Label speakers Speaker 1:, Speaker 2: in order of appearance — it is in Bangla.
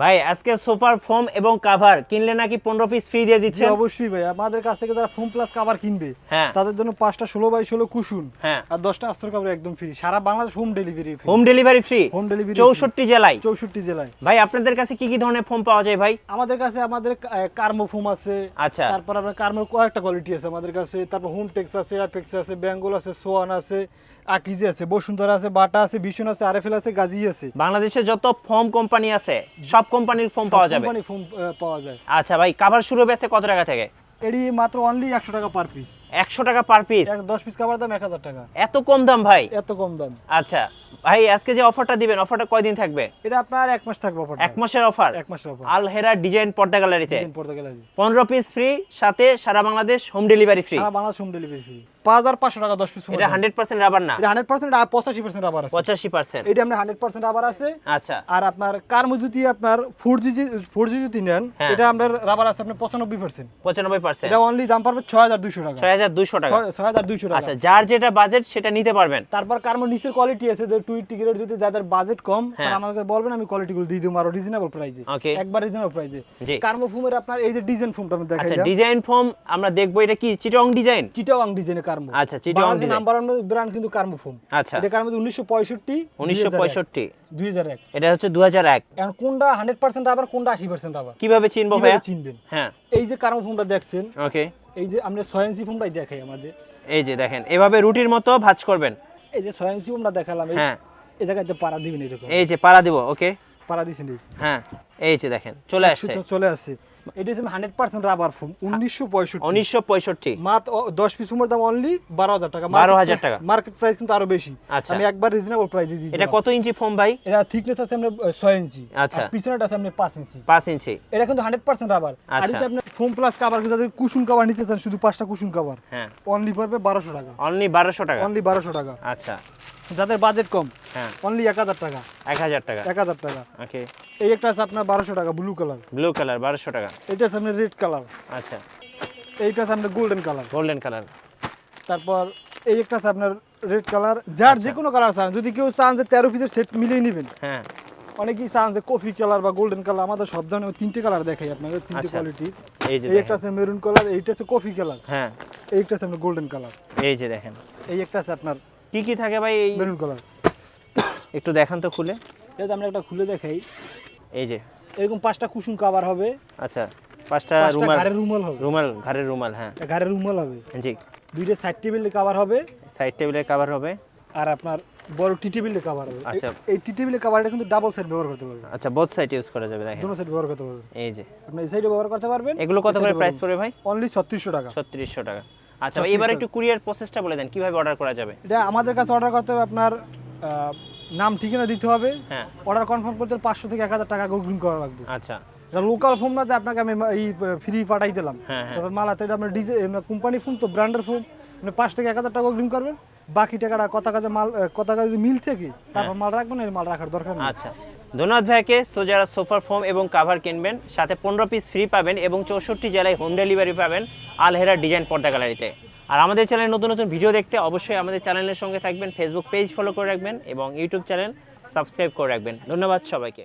Speaker 1: ভাই আজকে সোফার ফোম এবং কাভার কিনলে নাকি পনেরো পিস ফ্রি দিয়ে দিচ্ছে
Speaker 2: অবশ্যই ভাই। আমাদের কাছ থেকে যারা ফোম প্লাস কাভার কিনবে
Speaker 1: হ্যাঁ।
Speaker 2: তাদের জন্য পাঁচটা ষোলো বাই ষোলো কুসুন
Speaker 1: হ্যাঁ।
Speaker 2: আর দশটা আস্তর কাভার একদম ফ্রি সারা Bangladesh home delivery
Speaker 1: home delivery free
Speaker 2: home delivery
Speaker 1: চৌষট্টি জেলায়?
Speaker 2: চৌষট্টি জেলায়।
Speaker 1: ভাই আপনাদের কাছে কি কি ধরনের ফোম পাওয়া যায় ভাই?
Speaker 2: আমাদের কাছে আমাদের কার্মো ফোম আছে।
Speaker 1: আচ্ছা।
Speaker 2: তারপর আপনার কার্মোর কয়েকটা কোয়ালিটি আছে আমাদের কাছে। তারপর হোম টেক্স আছে অ্যাপেক্স আছে বেঙ্গল আছে সোয়ান আছে আকিজি আছে বসুন্ধরা আছে বাটা আছে ভীষণ আছে আরএফএল আছে গাজি আছে।
Speaker 1: বাংলাদেশে যত ফোম কোম্পানি আছে সব কোম্পানির ফোন পাওয়া যাবে।
Speaker 2: কোম্পানি ফোম পাওয়া যায়।
Speaker 1: আচ্ছা ভাই কভার শুরু হবে কত টাকা থেকে?
Speaker 2: এটি মাত্র অনলি একশো টাকা পার পিস
Speaker 1: একশো টাকা পার পিস
Speaker 2: এক দশ পিস কাভার দাম এক হাজার টাকা।
Speaker 1: এত কম দাম ভাই?
Speaker 2: এত কম দাম।
Speaker 1: আচ্ছা ভাই আজকে যে অফারটা দিবেন অফারটা কয়দিন থাকবে?
Speaker 2: এটা আপনার এক মাস থাকবে অফার
Speaker 1: এক মাসের অফার
Speaker 2: এক মাসের অফার
Speaker 1: আল হেরা ডিজাইন পর্দা গ্যালারিতে?
Speaker 2: পড়তে গেলে
Speaker 1: পনেরো পিস ফ্রি সাথে সারা বাংলাদেশ হোম ডেলিভারি ফ্রি
Speaker 2: সারা বাংলাদেশ হোম ডেলিভারি ফ্রি পাঁচ হাজার পাঁচশো টাকা দশ পিস
Speaker 1: এটা হান্ড্রেড পার্সেন্ট রাবার না?
Speaker 2: এটা হান্ড্রেড পার্সেন্ট পঁচাশি পার্সেন্ট রাবার আছে।
Speaker 1: পঁচাশি পার্সেন্ট
Speaker 2: এটা আপনার হান্ড্রেড পার্সেন্ট রাবার আছে।
Speaker 1: আচ্ছা।
Speaker 2: আর আপনার কার মধ্যে যদি আপনার ফোর জি ফোর জি যদি নেন
Speaker 1: হ্যাঁ।
Speaker 2: এটা আপনার রাবার আছে আপনার পঁচানব্বই পার্সেন্ট
Speaker 1: পঁচানব্বই পার্সেন্ট
Speaker 2: এটা অনলি দাম হাজার দুইশো টাকা।
Speaker 1: ছয় হাজার দুইশো টাকা।
Speaker 2: ছয়- ছয় হাজার দুইশো টাকা।
Speaker 1: আচ্ছা যার যেটা বাজেট সেটা নিতে পারবেন।
Speaker 2: তারপর কার্মো নিচের কোয়ালিটি আছে যে টুইট টিকেটের যদি যাদের বাজেট কম
Speaker 1: হ্যাঁ।
Speaker 2: তারা আমাকে বলবেন আমি কোয়ালিটি গুলো দিয়ে দেবো আরও রিজনেবল প্রাইসে একবার রিজনেবল প্রাইসে। কার্মো ফুমের আপনার এই যে ডিজাইন ফুমটা আমি দেখাই
Speaker 1: আচ্ছা ডিজাইন ফর্ম আমরা দেখব এটা কি চিটং ডিজাইন
Speaker 2: চিটাওয়াং ডিজাইনের কার্মো।
Speaker 1: আচ্ছা, চিটাগাং design।
Speaker 2: নাম্বার ব্র্যান্ড কিন্তু কার্মো ফুম
Speaker 1: আচ্ছা।
Speaker 2: এটা কার্মো উনিশশো পঁয়ষট্টি
Speaker 1: উনিশশো পঁয়ষট্টি।
Speaker 2: দুই হাজার এক।
Speaker 1: এটা হচ্ছে দু হাজার এক।
Speaker 2: এখন কোনটা হান্ড্রেড পার্সেন্ট আবার কোনটা আশি পার্সেন্ট আবার?
Speaker 1: কীভাবে চিনবো ভাইয়া?
Speaker 2: চিনবেন?
Speaker 1: হ্যাঁ।
Speaker 2: এই যে কার্মো ফুমটা দেখছেন
Speaker 1: ওকে
Speaker 2: এই যে আমরা ছয় ইঞ্চি ফুমটাই দেখাই আমাদের।
Speaker 1: এই যে দেখেন এভাবে রুটির মতো ভাজ করবেন।
Speaker 2: এই যে ছয় ইঞ্চি ফুমটা দেখালাম এই-
Speaker 1: হ্যাঁ।
Speaker 2: এই জায়গাতে পাড়া দিবেন এরকম।
Speaker 1: এই যে পাড়া দিব ওকে?
Speaker 2: পাড়া এই।
Speaker 1: হ্যাঁ এই যে দেখেন চলে আসছে।
Speaker 2: চলে আসছে। এটা হচ্ছে হান্ড্রেড পার্সেন্ট রাবার ফুম উনিশশো পঁয়ষট্টি।
Speaker 1: উনিশশো পঁয়ষট্টি।
Speaker 2: মাত্র দশ পিস ফুমের দাম অনলি বারো হাজার টাকা।
Speaker 1: 12,000 টাকা।
Speaker 2: মার্কেট প্রাইস কিন্তু আরও বেশি।
Speaker 1: আচ্ছা।
Speaker 2: আমি একবার রিজনেবল প্রাইসে দিই
Speaker 1: এটা কত ইঞ্চি ফোম ভাই?
Speaker 2: এটা থিকনেস আছে আহ, ছয় ইঞ্চি।
Speaker 1: আচ্ছা।
Speaker 2: পিছনেটা আছে আপনার পাঁচ ইঞ্চি।
Speaker 1: পাঁচ ইঞ্চি।
Speaker 2: এটা কিন্তু হান্ড্রেড পার্সেন্ট রাবার আর
Speaker 1: আচ্ছা।
Speaker 2: যদি আপনি ফোম প্লাস কাভার যাদের কুশন কাভার নিতে চান শুধু পাঁচটা কুশন কাভার
Speaker 1: হ্যাঁ।
Speaker 2: অনলি পড়বে বারোশো টাকা।
Speaker 1: অনলি বারোশো টাকা।
Speaker 2: অনলি বারোশো টাকা।
Speaker 1: আচ্ছা।
Speaker 2: যাদের বাজেট কম
Speaker 1: হ্যাঁ।
Speaker 2: অনলি এক হাজার টাকা।
Speaker 1: এক হাজার টাকা।
Speaker 2: এক হাজার টাকা।
Speaker 1: ওকে
Speaker 2: এই একটা আছে আপনার বারোশো টাকা ব্লু কালার
Speaker 1: ব্লু কালার বারোশো টাকা।
Speaker 2: এটা আছে আপনার রেড কালার
Speaker 1: আচ্ছা।
Speaker 2: এইটা আছে আপনার গোল্ডেন কালার
Speaker 1: গোল্ডেন কালার
Speaker 2: তারপর এই একটা আছে আপনার রেড কালার যার যে কোনো কালার চান যদি কেউ চান যে তেরো পিসের সেট মিলিয়ে নেবেন।
Speaker 1: হ্যাঁ।
Speaker 2: অনেকেই চান যে কফি কালার বা গোল্ডেন কালার আমাদের সব ধরনের তিনটে কালার দেখাই আপনাদের তিনটে
Speaker 1: আচ্ছা।
Speaker 2: কোয়ালিটি
Speaker 1: এই যে
Speaker 2: এই একটা আছে মেরুন কালার এইটা আছে কফি কালার
Speaker 1: হ্যাঁ।
Speaker 2: এইটা আছে আপনার গোল্ডেন কালার
Speaker 1: এই যে দেখেন।
Speaker 2: এই একটা আছে আপনার
Speaker 1: কি কি থাকে ভাই এই
Speaker 2: মেরুন কালার।
Speaker 1: একটু দেখান তো খুলে।
Speaker 2: এটা আমরা একটা খুলে দেখাই।
Speaker 1: এই যে।
Speaker 2: এরকম পাঁচটা কুসুম কাভার হবে।
Speaker 1: আচ্ছা পাঁচটা রুমাল।
Speaker 2: ঘাড়ের রুমাল হবে।
Speaker 1: রুমাল ঘাড়ের রুমাল হ্যাঁ।
Speaker 2: ঘাড়ের রুমাল হবে।
Speaker 1: জি।
Speaker 2: দুইটা সাইড টেবিলে কাভার হবে।
Speaker 1: সাইড টেবিলের কাভার হবে।
Speaker 2: আর আপনার বড় টি টেবিলে কাভার হবে।
Speaker 1: আচ্ছা।
Speaker 2: এই- টি টেবিলে কাভারটা কিন্তু ডাবল সাইড ব্যবহার করতে পারবেন।
Speaker 1: আচ্ছা বোথ সাইড ইউজ করা যাবে দেখেন।
Speaker 2: দুটো সাইড ব্যবহার করতে পারবেন।
Speaker 1: এই যে।
Speaker 2: আপনি এই সাইডে ব্যবহার করতে পারবেন
Speaker 1: এগুলো কত করে প্রাইস পড়বে ভাই?
Speaker 2: অনলি ছত্রিশশো টাকা।
Speaker 1: ছত্রিশশো টাকা। আচ্ছা এবার একটু কুরিয়ার প্রসেসটা বলে দেন কীভাবে অর্ডার করা যাবে?
Speaker 2: এটা আমাদের কাছে অর্ডার করতে হবে আপনার নাম ঠিকানা দিতে হবে।
Speaker 1: হ্যাঁ।
Speaker 2: অর্ডার কনফার্ম করতে পাঁচশো থেকে এক হাজার টাকা অগ্রিম করা লাগবে।
Speaker 1: আচ্ছা।
Speaker 2: এটা লোকাল ফোন না যে আপনাকে আমি এই ফ্রি পাঠাই দিলাম।
Speaker 1: হ্যাঁ
Speaker 2: মালাতে মাল হাতে এটা আপনার ডিজে কোম্পানি ফোন তো ব্র্যান্ডের ফোন মানে পাঁচ থেকে এক হাজার টাকা অগ্রিম করবেন। বাকি টাকাটা কত কাজে মাল কত কাজে মিল থেকে তারপর মাল রাখবেন মাল রাখার দরকার নেই।
Speaker 1: আচ্ছা। ধন্যবাদ ভাইকে সো যারা সোফার ফোম এবং কাভার কিনবেন সাথে পনেরো পিস ফ্রি পাবেন এবং চৌষট্টি জেলায় হোম ডেলিভারি পাবেন আলহেরা ডিজাইন পর্দা গ্যালারিতে আর আমাদের চ্যানেলে নতুন নতুন ভিডিও দেখতে অবশ্যই আমাদের চ্যানেলের সঙ্গে থাকবেন ফেসবুক পেজ ফলো করে রাখবেন এবং ইউটিউব চ্যানেল সাবস্ক্রাইব করে রাখবেন। ধন্যবাদ সবাইকে।